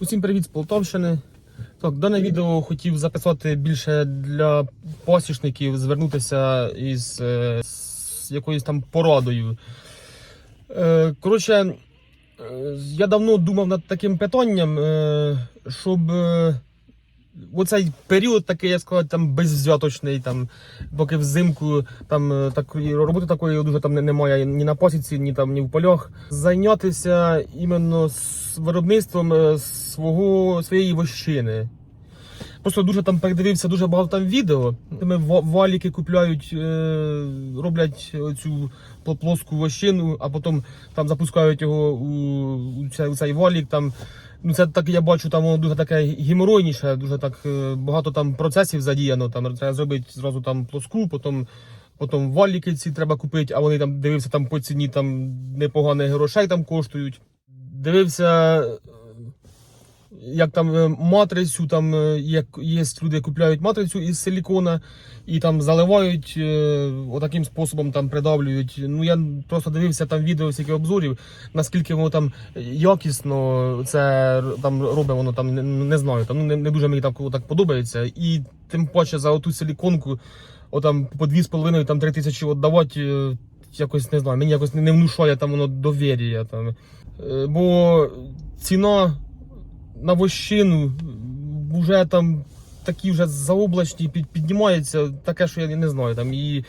Усім привіт з Полтавщини. Так, дане відео хотів записати більше для пасічників, звернутися із е, з якоюсь там порадою. Е, коротше, е, я давно думав над таким питанням, щоб оцей період такий, я сказав, там безвзяточний, там, поки взимку там е, так, роботи такої дуже там немає ні на пасіці, ні там, ні в полях. Зайнятися іменно з виробництвом е, свого, своєї вощини. Просто дуже там передивився дуже багато там відео. Ми ва- валіки купляють, е, роблять цю плоску вощину, а потім там запускають його у, цей, валік. Там, ну це так я бачу, там воно дуже таке геморойніше, дуже так е, багато там процесів задіяно. Там треба зробити зразу там плоску, потім. Потім валіки ці треба купити, а вони там дивився там по ціні там непоганих грошей там коштують. Дивився, як там е, матрицю, там е, як є люди, купляють матрицю із силікона і там заливають е, отаким способом, там придавлюють. Ну я просто дивився там відео всяких обзорів, наскільки воно там якісно це там робить, воно там не, знаю. Там ну, не, не дуже мені так, так подобається. І тим паче за оту силіконку, отам по 2,5 там 3 тисячі віддавати. Якось не знаю, мені якось не- внушає там воно довір'я. Там. Бо ціна на вощину вже там такі вже заоблачні під, піднімаються, таке, що я не знаю, там і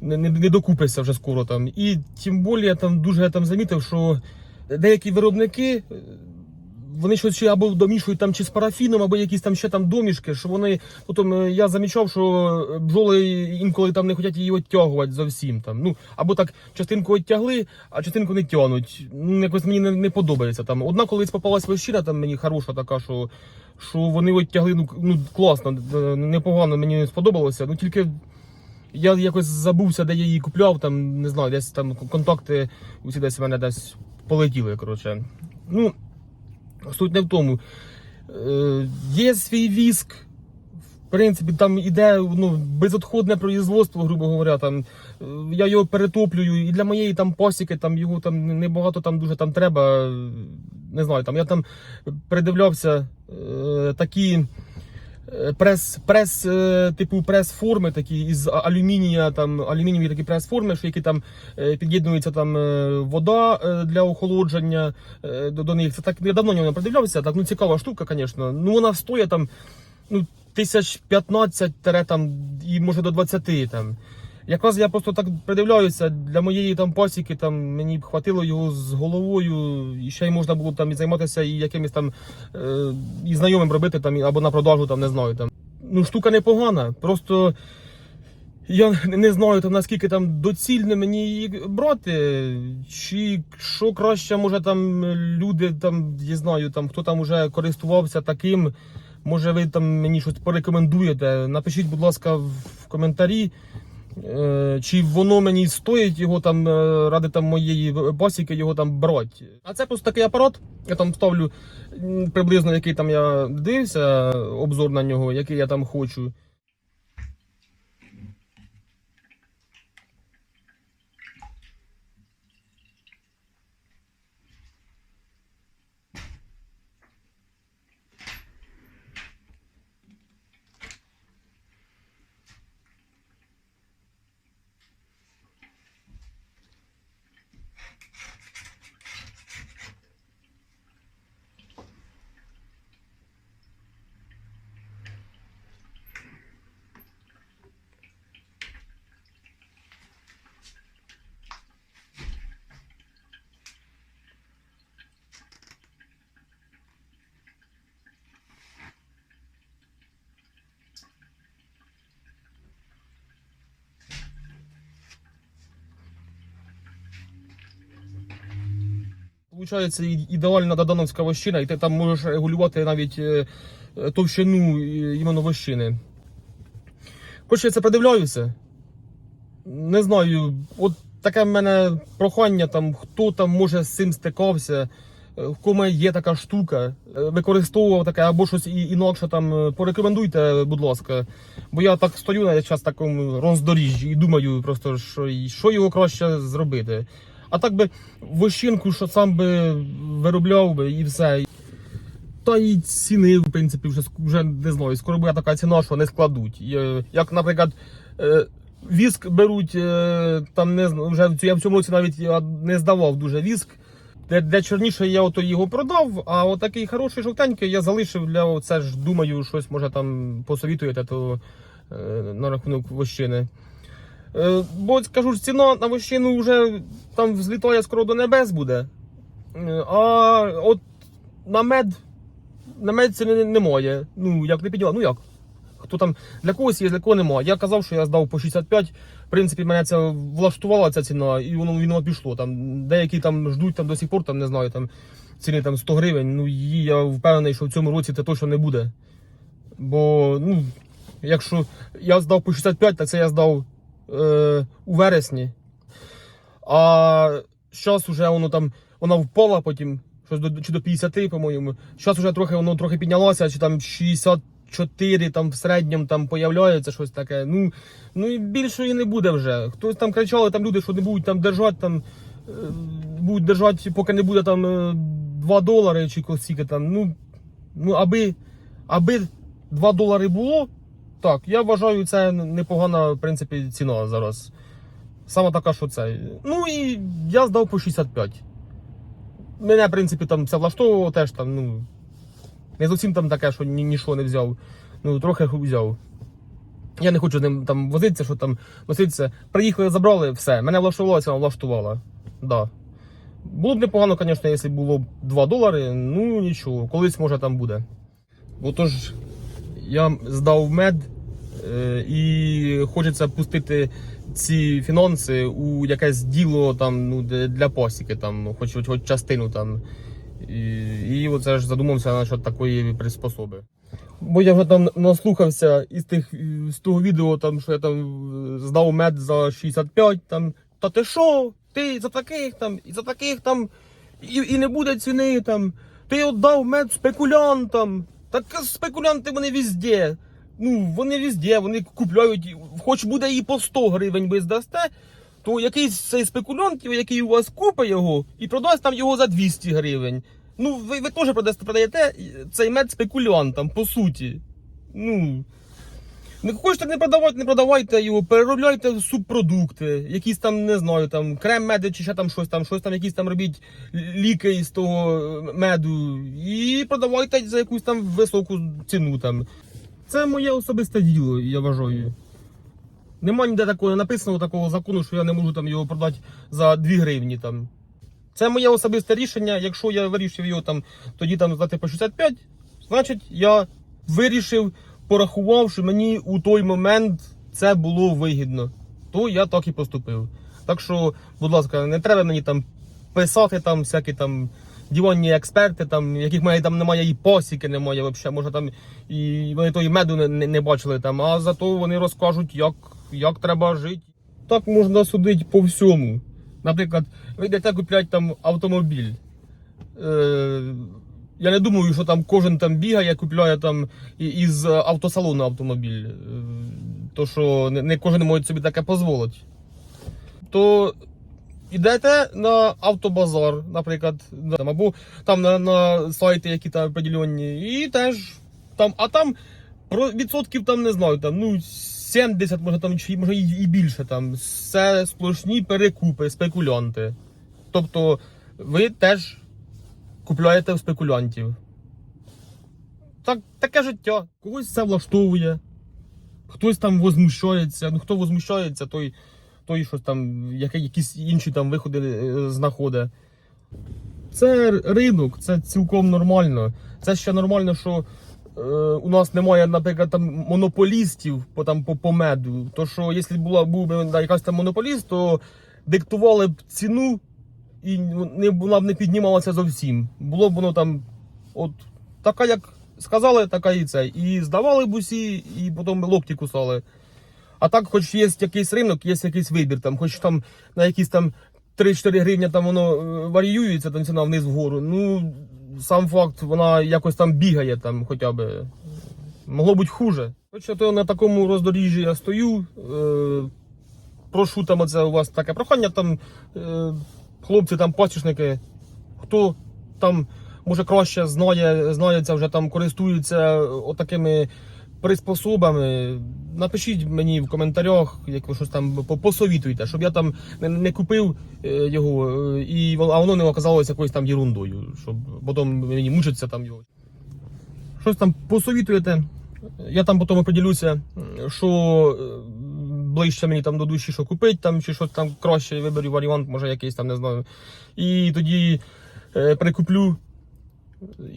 не, не, докупишся вже скоро там. І тим більше там дуже я там замітив, що деякі виробники. Е, Вони щось ще або домішують там чи з парафіном, або якісь там ще там домішки, що вони. Потім е, я замічав, що бджоли інколи там не хочуть її відтягувати зовсім там. Ну, або так частинку відтягли, а частинку не тягнуть. Ну, якось мені не, не подобається там. Одна колись попалась вощина, там мені хороша така, що, що вони відтягли, ну, ну класно, е, непогано, мені сподобалося. Ну тільки я якось забувся, де я її купляв, там не знаю, десь там контакти усі десь в мене десь полетіли. Коротше. Ну, суть не в тому. Е, є свій віск. В принципі, там іде ну, безотходне производство, грубо говоря. Там, е, я його перетоплюю, і для моєї там пасіки там, його там небагато там дуже там треба. Не знаю, там я там придивлявся е, такі прес, прес, е, типу прес-форми, такі із алюмінія, там алюмінієві такі прес-форми, що які там е, під'єднується там е, вода для охолодження до, до них. Це так я давно не придивлявся. Так ну цікава штука, звісно. Ну вона стоїть там ну, тисяч 15 там і може до 20 там. Якраз я просто так придивляюся для моєї там пасіки, там мені б хватило його з головою, і ще й можна було там і займатися і якимось там е, і знайомим робити там або на продажу, там не знаю. Там. Ну, штука непогана. Просто я не знаю там наскільки там доцільно мені її брати, чи що краще, може там люди там, я знаю, там хто там уже користувався таким. Може ви там мені щось порекомендуєте. Напишіть, будь ласка, в коментарі. Е, Чи воно мені стоїть його там е, ради там моєї басіки його там брати? А це просто такий апарат. Я там ставлю приблизно який там я дивився, обзор на нього, який я там хочу. І- ідеальна додановська вощина, і ти там можеш регулювати навіть е, е, товщину е, іменно вощини. Хоч я це придивляюся. Не знаю, от таке в мене прохання, там, хто там може з цим стикався, в кому є така штука, використовував таке або щось інакше там, порекомендуйте, будь ласка. Бо я так стою на час такому роздоріжжі і думаю просто, що, що його краще зробити. А так би вощинку, що сам би виробляв би і все. Та і ціни, в принципі, вже, вже не знаю, скоро буде така ціна, що не складуть. Як, наприклад, е, віск беруть, е, там не вже я в цьому році навіть не здавав дуже віск. Де, де чорніше я ото його продав, а от такий хороший жовтенький я залишив для оце ж думаю, щось може там посовітуєте, то е, на рахунок вощини. Е, бо скажу ж, ціна на вощину вже там взлітає скоро до небес буде. Е, А от на мед, на мед ціни немає. Ну, як не підняла, ну як? Хто там для когось є, для кого немає. Я казав, що я здав по 65. В принципі, мене це влаштувала ця ціна, і воно воно пішло. Там деякі там ждуть там до сих пор, там не знаю, там ціни там 100 гривень. Ну її я впевнений, що в цьому році це точно не буде. Бо, ну, якщо я здав по 65, так це я здав е, у вересні. А зараз вже воно там, вона впала потім, щось до, чи до 50, по-моєму. Зараз вже трохи воно трохи піднялося, чи там 64 там в середньому там появляється щось таке. Ну, ну і більшої не буде вже. Хтось там кричали, там люди, що не будуть там держати, там е, будуть держати, поки не буде там е, 2 долари чи скільки там. Ну, ну аби, аби 2 долари було, так, я вважаю, це непогана, в принципі, ціна зараз. Саме така, що це. Ну і я здав по 65. Мене, в принципі, там все влаштовувало теж там, ну. Не зовсім там таке, що ні, нічого не взяв. Ну, трохи взяв. Я не хочу з ним там возитися, що там носитися. Приїхали, забрали, все. Мене влаштувало, ціна влаштувала. Да. Було б непогано, звісно, якщо було б 2 долари, ну нічого, колись може там буде. Отож, я здав мед і хочеться пустити ці фінанси у якесь діло там, ну, для пасіки, там, ну, хоч, хоч, хоч частину там. І, і оце ж задумався насчет такої приспособи. Бо я вже там наслухався із тих з того відео, там, що я там е, здав мед за 65, там, та ти що? Ти за таких там, і за таких там, і, і не буде ціни там. Ти віддав мед спекулянтам. Так спекулянти вони везде. Ну, вони везде, вони купляють, хоч буде і по 100 гривень ви здасте, то якийсь цей спекулянт, який у вас купить його, і продасть там його за 200 гривень. Ну, ви, ви теж продаєте, продаєте цей мед спекулянтам, по суті. Ну. Не хочете не продавати, не продавайте його, переробляйте субпродукти, якісь там, не знаю, там крем меду чи ще там щось там, щось там, якісь там робіть ліки із того е, меду і продавайте за якусь там високу ціну там. Це моє особисте діло, я вважаю. Нема ніде такого написаного такого закону, що я не можу там його продати за 2 гривні там. Це моє особисте рішення. Якщо я вирішив його там тоді там здати по 65, значить я вирішив, порахував, що мені у той момент це було вигідно. То я так і поступив. Так що, будь ласка, не треба мені там писати там всякі там диванні експерти, там, яких мене там немає і посіки, немає взагалі. Може там і вони тої меду не, не, не бачили там, а зато вони розкажуть, як, як треба жити. Так можна судити по всьому. Наприклад, ви йдете купляти там автомобіль. Е, я не думаю, що там кожен там бігає, купляє там із автосалону автомобіль. Е, То що не кожен може собі таке дозволити. То йдете на автобазар, наприклад, там, або там на, на сайти, які там определенні, і теж там, а там про відсотків там не знаю, там, ну 70, може там може і, більше там. Все сплошні перекупи, спекулянти. Тобто ви теж купляєте в спекулянтів. Так, таке життя. Когось це влаштовує, хтось там возмущається. Ну хто возмущається, той, той щось там, якісь інші там виходи е, знаходить. Це ринок, це цілком нормально. Це ще нормально, що е, у нас немає, наприклад, там монополістів по, там, по, по меду. То що, якщо була був би да, якась там монополіст, то диктували б ціну і не, вона б не піднімалася зовсім. Було б воно там, от така, як сказали, така і це. І здавали б усі, і потім локті кусали. А так, хоч є якийсь ринок, є якийсь вибір, там, хоч там на якісь там 3-4 гривні там воно е, варіюється, там ціна вниз вгору. Ну, сам факт, вона якось там бігає там хоча б. Могло бути хуже. Хоча то на такому роздоріжжі я стою. Е, прошу там оце у вас таке прохання, там е, хлопці, там пасічники, хто там може краще знає, знається, вже там користується отакими приспособами. Напишіть мені в коментарях, як ви щось там по- посовітуєте, щоб я там не, купив е, його, е, і, а воно не оказалося якоюсь там ерундою, щоб потім мені мучиться там його. Щось там посовітуєте. Я там потім поділюся, що е, ближче мені там до душі, що купити, там, чи щось там краще виберу варіант, може якийсь там, не знаю. І тоді прикуплю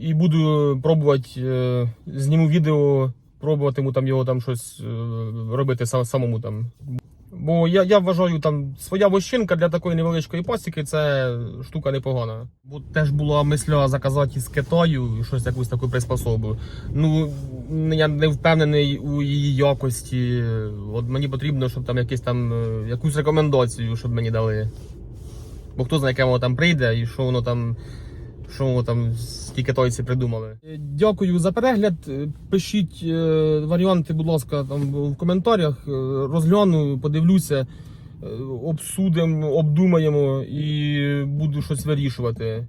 і буду пробувати, зніму відео, пробуватиму там його там щось е, робити сам, самому там. Бо я, я вважаю, там своя вощинка для такої невеличкої пасіки це штука непогана. Бо теж була мисля заказати із Китаю щось якусь таку приспособу. Ну я не впевнений у її якості. От мені потрібно, щоб там якісь там е, якусь рекомендацію, щоб мені дали. Бо хто знає, яке воно там прийде і що воно там. Що там ті тойці придумали. Е, Дякую за перегляд. Е, Пишіть е, варіанти, будь ласка, там в коментарях. Розгляну, подивлюся, обсудимо, обдумаємо і буду щось вирішувати.